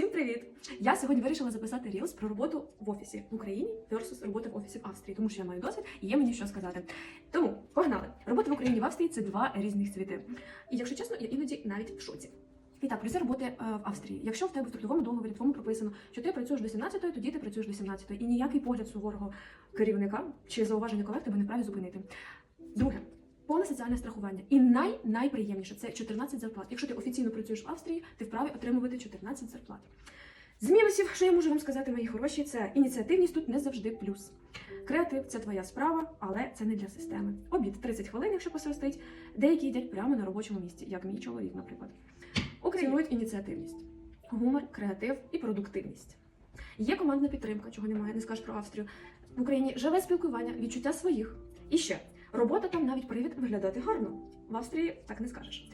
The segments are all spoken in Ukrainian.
Всім привіт! Я сьогодні вирішила записати рілс про роботу в офісі в Україні versus робота в офісі в Австрії, тому що я маю досвід і є мені що сказати. Тому погнали! Робота в Україні в Австрії це два різних світи. І якщо чесно, я іноді навіть в шоці. І так, плюси роботи е, в Австрії. Якщо в тебе в трудовому договорі твоєму прописано, що ти працюєш до 17-ї, тоді ти працюєш до 17-ї. І ніякий погляд суворого керівника чи зауваження колег тебе не вправі зупинити. Друге. Повне соціальне страхування. І най найприємніше це 14 зарплат. Якщо ти офіційно працюєш в Австрії, ти вправі отримувати 14 зарплат. З мінусів, що я можу вам сказати, мої хороші, це ініціативність тут не завжди плюс. Креатив це твоя справа, але це не для системи. Обід 30 хвилин, якщо посвистить. Деякі їдять прямо на робочому місці, як мій чоловік, наприклад. Українують ініціативність, гумор, креатив і продуктивність. Є командна підтримка, чого немає, не скажеш про Австрію. В Україні живе спілкування, відчуття своїх. І ще робота там навіть привід виглядати гарно. В Австрії так не скажеш.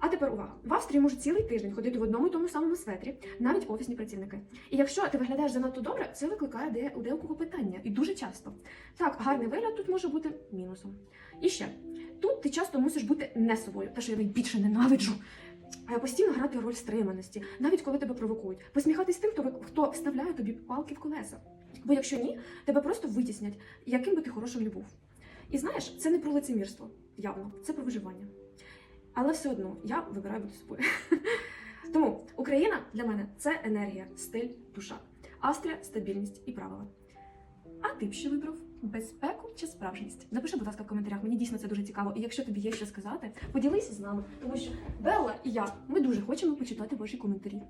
А тепер увага. В Австрії можуть цілий тиждень ходити в одному і тому самому светрі, навіть офісні працівники. І якщо ти виглядаєш занадто добре, це викликає де у деякого питання і дуже часто. Так, гарний вигляд тут може бути мінусом. І ще тут ти часто мусиш бути не собою, те, що я найбільше ненавиджу. Е, Постійно грати роль стриманості, навіть коли тебе провокують, посміхатись тим, хто, хто вставляє тобі палки в колеса. Бо якщо ні, тебе просто витіснять, яким би ти хорошим не був. І знаєш, це не про лицемірство, явно, це про виживання. Але все одно я вибираю бути собою. Тому Україна для мене це енергія, стиль, душа. Австрія стабільність і правила. А ти б що вибрав? Безпеку чи справжність? Напиши, будь ласка, в коментарях. Мені дійсно це дуже цікаво. І якщо тобі є що сказати, поділися з нами, тому що Белла і я ми дуже хочемо почитати ваші коментарі.